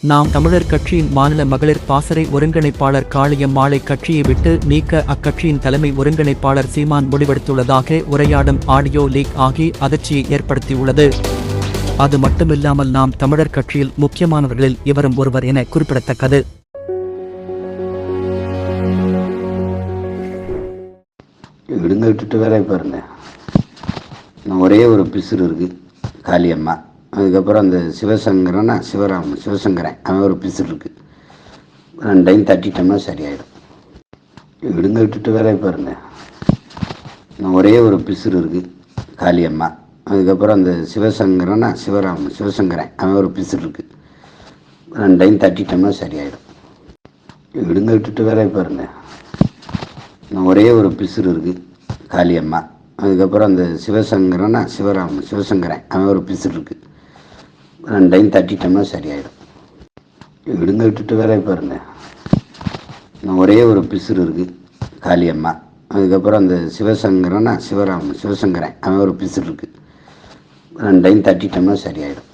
நாம் தமிழர் கட்சியின் மாநில மகளிர் பாசறை ஒருங்கிணைப்பாளர் காளியம்மாளை கட்சியை விட்டு நீக்க அக்கட்சியின் தலைமை ஒருங்கிணைப்பாளர் சீமான் முடிவெடுத்துள்ளதாக உரையாடும் ஆடியோ லீக் ஆகி அதிர்ச்சியை ஏற்படுத்தியுள்ளது. அது மட்டுமில்லாமல் நாம் தமிழர் கட்சியில் முக்கியமானவர்களில் இவரும் ஒருவர் என குறிப்பிடத்தக்கது. விடுங்க விட்டுட்டு வேலையை பாருங்க. ஒரே ஒரு பிசுறு இருக்கு காளியம்மா. அதுக்கப்புறம் அந்த சிவசங்கரன்னா சிவராமன் சிவசங்கரன். அவன் ஒரு பிசுறு இருக்குது ரெண்டையும் தட்டிட்டோம்னா சரியாயிடும். விடுங்க விட்டுட்டு வேலையை பாருங்க. இன்னும் ஒரே ஒரு பிசுறு இருக்குது காளியம்மா. அதுக்கப்புறம் அந்த சிவசங்கரன்னா சிவராமன் சிவசங்கரன். அவன் ஒரு பிசுறு இருக்குது ரெண்டையும் தட்டிட்டோம்னா சரியாயிடும். விடுங்க விட்டுட்டு வேலையை பாருங்க. ஒரே ஒரு பிசுறு இருக்குது காளியம்மா. அதுக்கப்புறம் அந்த சிவசங்கரன்னா சிவராமன் சிவசங்கரன். அவன் ஒரு பிசுறு இருக்குது ரெண்டையும் தட்டிட்டோம்னா சரியாயிடும். விடுங்க விட்டுட்டு வேலையை பாருங்க. ஒரே ஒரு பிசுறு இருக்குது காளியம்மா அதுக்கப்புறம் அந்த சிவசங்கரன்னா சிவராமன் சிவசங்கரன் அவன் ஒரு பிசுறு இருக்குது ரெண்டையும் தட்டிட்டோம்னா சரியாயிடும்.